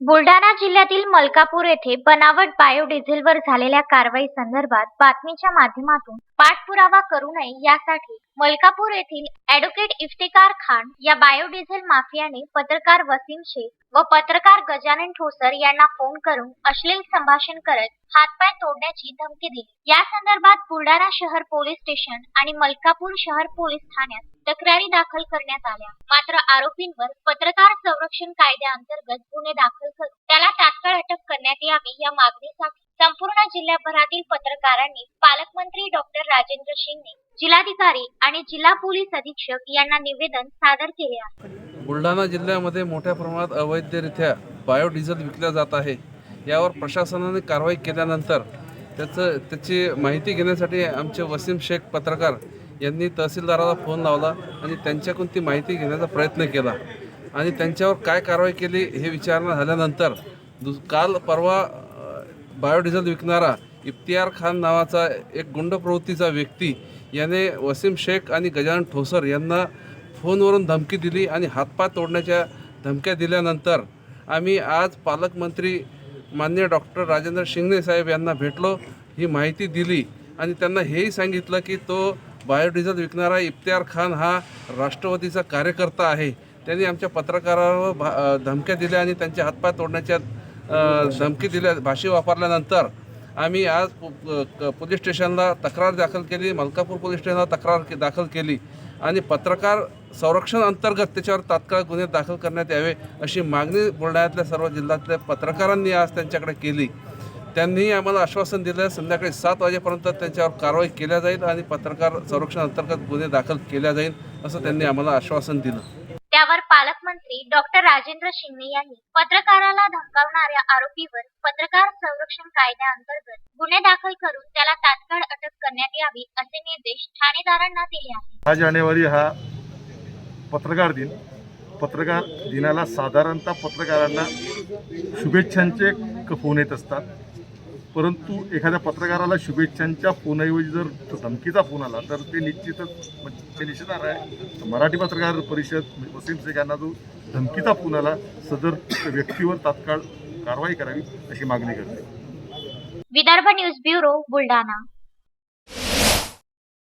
बुलढाणा जिल्ह्यातील मलकापूर येथे बनावट बायोडिझेलवर झालेल्या कारवाई संदर्भात बातमीच्या माध्यमातून पाठपुरावा करू नये यासाठी मलकापूर येथील ॲडव्होकेट इफ्तिकार खान या बायोडिझेल माफियाने पत्रकार वसीम शेख व पत्रकार गजानन ठोसर यांना फोन करून अश्लील संभाषण करत हातपाय तोडण्याची धमकी दिली. या संदर्भात बुलढाणा शहर पोलीस स्टेशन आणि मलकापूर शहर पोलीस ठाण्यात तक्रारी दाखल करण्यात आल्या. मात्र आरोपींवर पत्रकार संरक्षण कायद्याअंतर्गत गुन्हे दाखल करून त्याला तात्काळ अटक करण्यात यावी या मागणीसाठी संपूर्ण जिल्ह्याभरातील पत्रकारांनी पालकमंत्री डॉक्टर राजेंद्र शिंगणे जिल्हाधिकारी आणि जिल्हा पोलीस अधीक्षक यांना निवेदन सादर केले आहे. बुलढाणा जिल्ह्यामध्ये मोठ्या प्रमाणात अवैधरित्या बायोडिझेल विकल्या जात आहे. यावर प्रशासनाने कारवाई केल्यानंतर त्याचं त्याची माहिती घेण्यासाठी आमचे वसीम शेख पत्रकार यांनी तहसीलदाराला फोन लावला आणि त्यांच्याकडून ती माहिती घेण्याचा प्रयत्न केला. आणि त्यांच्यावर काय कारवाई केली हे विचारणा झाल्यानंतर दु काल परवा बायोडिझेल विकणारा इफ्तियार खान नावाचा एक गुंड प्रवृत्तीचा व्यक्ती याने वसीम शेख आणि गजानन ठोसर यांना फोनवरून धमकी दिली आणि हातपाय तोडण्याच्या धमक्या दिल्यानंतर आम्ही आज पालकमंत्री मान्य डॉक्टर राजेंद्र शिंगणे साहेब यांना भेटलो ही माहिती दिली आणि त्यांना हेही सांगितलं की तो बायोडिझेल विकणारा इफ्तियार खान हा राष्ट्रवादीचा कार्यकर्ता आहे. त्यांनी आमच्या पत्रकारावर भा धमक्या दिल्या आणि त्यांचे हातपाय तोडण्याच्या धमकी दिल्या भाषे वापरल्यानंतर आम्ही आज पोलीस स्टेशनला तक्रार दाखल केली मलकापूर पोलीस स्टेशनला तक्रार के- दाखल केली आणि पत्रकार संरक्षण अंतर्गत त्याच्यावर तात्काळ गुन्हे दाखल करण्यात यावे अशी मागणी बुलढाण्यातल्या सर्व जिल्ह्यातल्या पत्रकारांनी आज त्यांच्याकडे केली. त्यांनी आम्हाला आश्वासन दिलं संध्याकाळी सात वाजेपर्यंत त्यांच्यावर कारवाई केल्या जाईल आणि पत्रकार संरक्षण अंतर्गत गुन्हे दाखल केल्या जाईल असं त्यांनी आम्हाला आश्वासन दिलं. त्यावर पालकमंत्री डॉक्टर राजेंद्र शिंगणे यांनी पत्रकाराला धमकावणाऱ्या आरोपीवर पत्रकार संरक्षण कायद्याअंतर्गत गुन्हे दाखल करून त्याला तात्काळ अटक करण्यात यावी असे निर्देश ठाणेदारांना दिले आहेत. दहा जानेवारी हा पत्रकार दिन. पत्रकार दिनाला साधारणतः पत्रकारांना शुभेच्छांचे फोन येत असतात. परंतु एखाद्या पत्रकाराला शुभेच्छांच्या फोनऐवजी जर धमकीचा फोन आला तर ते निश्चितच म्हणजे ते निश्चित आहे. मराठी पत्रकार परिषद म्हणजे वसीम शेख यांना जो धमकीचा फोन आला सदर व्यक्तीवर तात्काळ कारवाई करावी अशी मागणी करते. Vidarbha news bureau Buldhana.